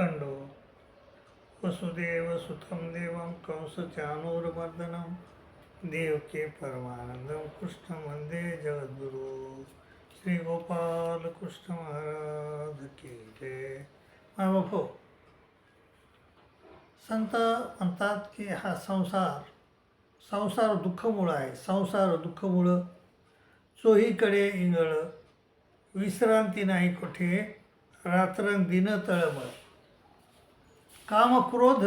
मार्तंडो वसुदेव सुतं देवं कंसचानूरमर्दनं देवके परमानंदं कृष्ण वंदे जगद्गुरु। श्री गोपाल कृष्ण महाराज की जय बाबा हो। संत म्हणतात की हा संसार संसार दुःखमुळं आहे. संसार दुःखमुळं चोहीकडे इंगळ. विश्रांती नाही कुठे. रात्रंदिन तळमळ. काम क्रोध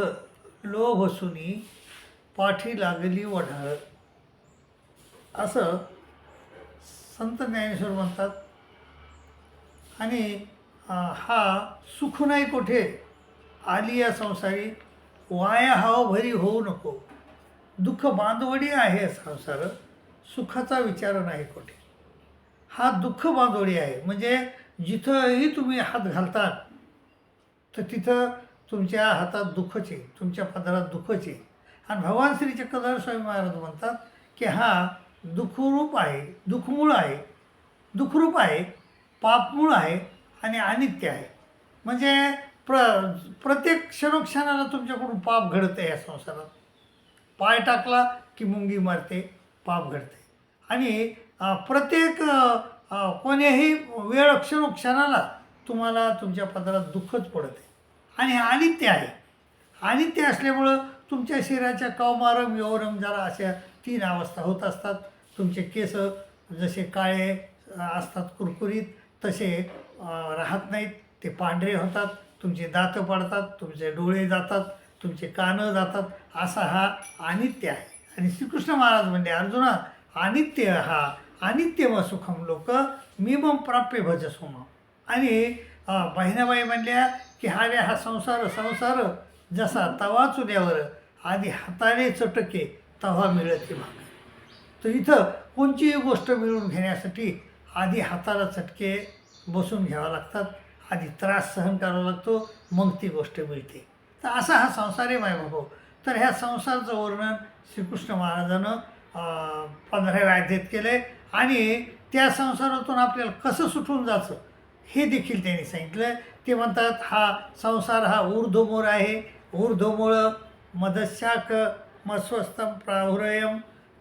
लोभ सुनी पाठी लागली वढाळ. असं संत ज्ञानेश्वर म्हणतात. आणि हा सुख नाही कुठे? आली या संसारी. वाया हाव भरी होऊ नको. दुःख बांधवडी आहे संसार. सुखाचा विचार नाही कुठे. हा दुःख बांधवडी आहे. म्हणजे जिथंही तुम्ही हात घालतात तर तिथं तुमच्या हातात दुःखच आहे तुमच्या पदरात दुःखच आहे. आणि भगवान श्री चक्रधर स्वामी महाराज म्हणतात की हा दुःखरूप आहे दुःखमूळ आहे दुःखरूप आहे पापमूळ आहे आणि अनित्य आहे. म्हणजे प्र प्रत्येक क्षणोक्षणाला तुमच्याकडून पाप घडत आहे या संसारात. पाय टाकला की मुंगी मारते पाप घडते आणि प्रत्येक कोणीही कोण्याही वेळ क्षणोक्षणाला तुम्हाला तुमच्या पदरात दुःखच पडत आहे आणि हे अनित्य आहे. अनित्य असल्यामुळं तुमच्या शरीराच्या कौमारम यौरम जरा अशा तीन अवस्था होत असतात. तुमचे केस जसे काळे असतात कुरकुरीत तसे राहत नाहीत. ते पांढरे होतात तुमचे दात पडतात तुमचे डोळे जातात तुमचे कानं जातात. असा हा अनित्य आहे. आणि श्रीकृष्ण महाराज म्हणजे अर्जुना अनित्य हा अनित्यम सुखम लोक मिमम प्राप्य भज सोम आणि बहिणाबाई म्हणल्या की हा रे हा संसार संसार जसा तवा चुन्यावर आधी हाताने चटके तवा मिळते भाग तर इथं कोणतीही गोष्ट मिळवून घेण्यासाठी आधी हाताला चटके बसून घ्यावा लागतात आधी त्रास सहन करावा लागतो मग ती गोष्ट मिळते. तर असा हा संसार आहे मायबाबा तर ह्या संसारचं वर्णन श्रीकृष्ण महाराजानं पंधराव्या अध्यायात केलं आहे आणि त्या संसारातून आपल्याला कसं सुटून जायचं? हे देखील त्यांनी सांगितलं. ते म्हणतात हा संसार हा ऊर्ध्वमूळ आहे. ऊर्ध्वमूळ मदशाक मस्वस्तम प्राहुरयम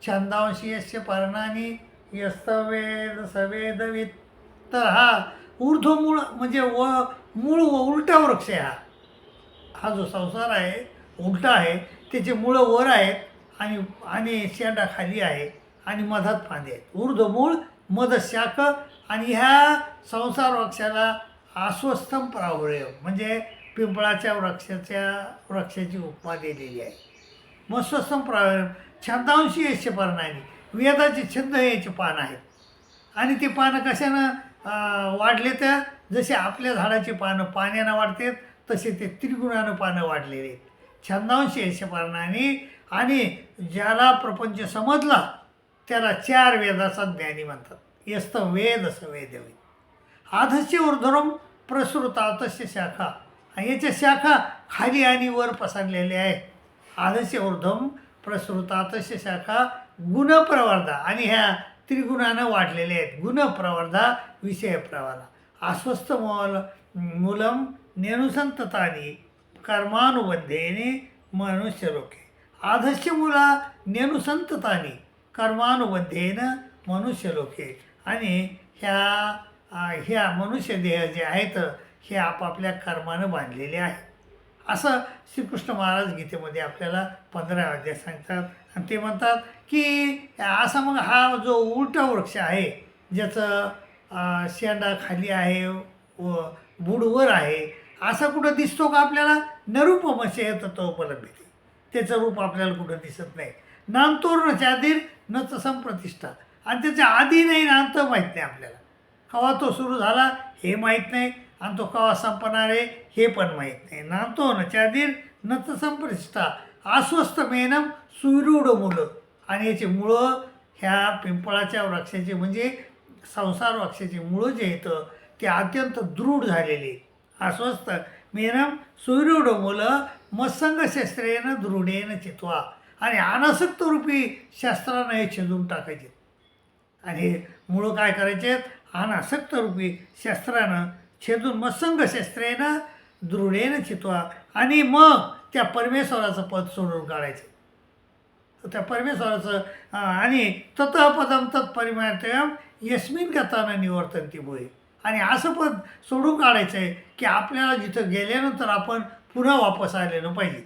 छंदांशी यस्य पर्णानी यस्तवेद सवेदवित तर हा ऊर्ध्वमूळ म्हणजे व मूळ व उलटा वृक्ष आहे हा. हा जो संसार आहे उलटा आहे त्याचे मुळं वर आहेत आणि आणि शेंडा खाली आहे आणि मधात फांदे आहेत. ऊर्ध्वमूळ मदशाख आणि ह्या संसार वृक्षाला आश्वस्तम प्रावळय म्हणजे पिंपळाच्या वृक्षाच्या वृक्षाची उपमा दिलेली आहे. मग स्वस्तम छंदांशी यश पर्णानी वेदाचे छंद याचे पान आहेत. आणि ते पानं कशानं वाढले तर जसे आपल्या झाडाची पानं पाण्यानं वाढतात तसे ते त्रिगुणानं पानं वाढलेले आहेत. छंदांश यशपर्णाने आणि ज्याला प्रपंच समजला त्याला चार वेदाचा ज्ञानी म्हणतात. यस्त वेद असं आधस्य ऊर्ध्वरम प्रसृतातस्य शाखा। याच्या शाखा खाली आणि वर पसरलेल्या आहेत. आधस्य ऊर्ध्वम प्रसृतातस्य शाखा गुणप्रवर्धा आणि ह्या त्रिगुणानं वाढलेले आहेत. गुणप्रवर्धा विषय प्रवाला अस्वस्थ मूल मूलम नेनुसंततानी कर्मानुबंधेने मनुष्य लोके आधस्य मुला नेनुसंततानी कर्मानुबंधेन मनुष्य लोके आणि ह्या ह्या मनुष्य देह जे आहेत हे आपापल्या कर्मानं बांधलेले आहे असं श्रीकृष्ण महाराज गीतेमध्ये आपल्याला पंधरा अध्याय सांगतात. आणि ते म्हणतात की असा मग हा जो उलटा वृक्ष आहे ज्याचं शेंडा खाली आहे व बुडवर आहे असा कुठं दिसतो का आपल्याला? नरूपमसे येतं उपलब्धते. त्याचं रूप आपल्याला कुठं दिसत नाही. नामतोर न चादीर न तसं प्रतिष्ठा आणि त्याच्या आधी नाही ना अंत माहीत नाही आपल्याला. कवा तो सुरू झाला हे माहीत नाही आणि तो कवा संपणार आहे हे पण माहीत नाही. नामतो न चादीर न तर प्रतिष्ठा अस्वस्थ मेनम सुरूढ मुलं. आणि याची मुळं ह्या पिंपळाच्या वृक्षाचे म्हणजे संसार वृक्षाची मुळं जे येतं ते अत्यंत दृढ झालेली अस्वस्थ मेनम सुरूढ मुलं मत्संग शस्त्रेनं दृढेनं चित्वा. आणि अनासक्त रूपी शस्त्रानं हे छेदून टाकायचे. आणि मुळं काय करायचे अनासक्त रूपी शस्त्रानं छेदून मत्संग शस्त्रेनं दृढेनं चितवा आणि मग त्या परमेश्वराचं पद सोडून काढायचं. त्या परमेश्वराचं आणि ततः पदम तत्परिमाणतयम यस्मिन गतानं निवर्तनती भोय आणि असं पद सोडून काढायचं आहे की आपल्याला जिथं गेल्यानंतर आपण पुन्हा वापस आलेलं पाहिजे.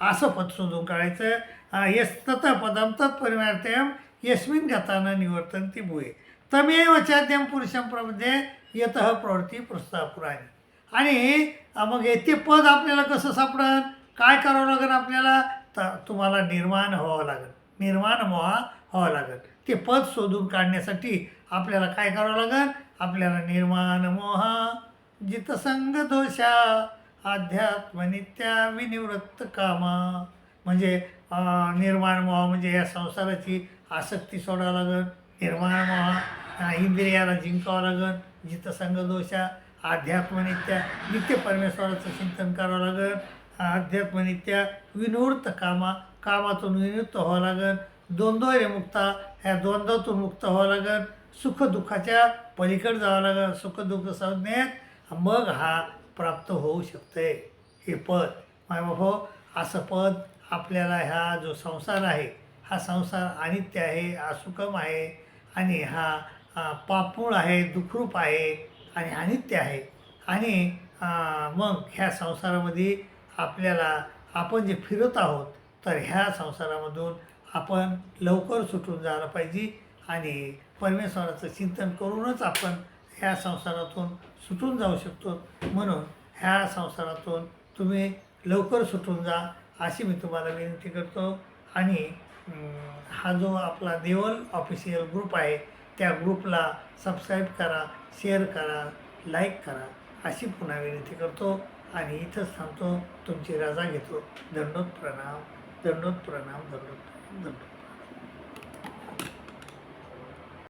असं पद शोधून काढायचं. यस ततः पदम तत्परिमाणतयम यस्मिन गतानं निवर्तनती भूये तमेव चाद्यम पुरुषम प्रमध्ये यतः प्रवृत्ती प्रस्तापुराणी आणि मग हे ते पद आपल्याला कसं सापडन काय करावं लागेल आपल्याला? तर तुम्हाला निर्माण व्हावं लागेल. निर्माण व्हा व्हावं लागेल. ते पद शोधून काढण्यासाठी आपल्याला काय करावं लागेल? आपल्याला निर्माण मोहा जितसंग दोषा आध्यात्मनित्या विनिवृत्त कामा. म्हणजे निर्माण मोहा म्हणजे या संसाराची आसक्ती सोडावं लागेल निर्माण मोह इंद्रियाला जिंकावं लागेल जितसंग दोषा आध्यात्मनित्या नित्य परमेश्वराचं चिंतन करावं लागेल आध्यात्मनित्या विनिवृत्त कामा कामातून विनिवृत्त व्हावं लागेल द्वंद्वरे मुक्ता ह्या द्वंद्वातून मुक्त व्हावं लागेल सुखदुःखाच्या पलीकडे जावं लागेल सुखदुःख संज्ञेत मग हा प्राप्त होऊ शकते. हे पद माय बाबा हो, असं पद आपल्याला ह्या जो संसार आहे हा संसार अनित्य आहे असुकम आहे आणि हा पापूळ आहे दुखरूप आहे आणि अनित्य आहे. आणि मग ह्या संसारामध्ये आपल्याला आपण जे फिरत आहोत तर ह्या संसारामधून आपण लवकर सुटून जायला पाहिजे आणि परमेश्वराचं चिंतन करूनच आपण ह्या संसारातून सुटून जाऊ शकतो. म्हणून ह्या संसारातून तुम्ही लवकर सुटून जा अशी मी तुम्हाला विनंती करतो. आणि हा जो आपला देवल ऑफिशियल ग्रुप आहे त्या ग्रुपला सबस्क्राईब करा शेअर करा लाईक करा अशी पुन्हा विनंती करतो. आणि इथंच थांबतो. तुमची रजा घेतो. दंडोत प्रणाम दंडोत प्रणाम दंडोत प्रणाम दंडोत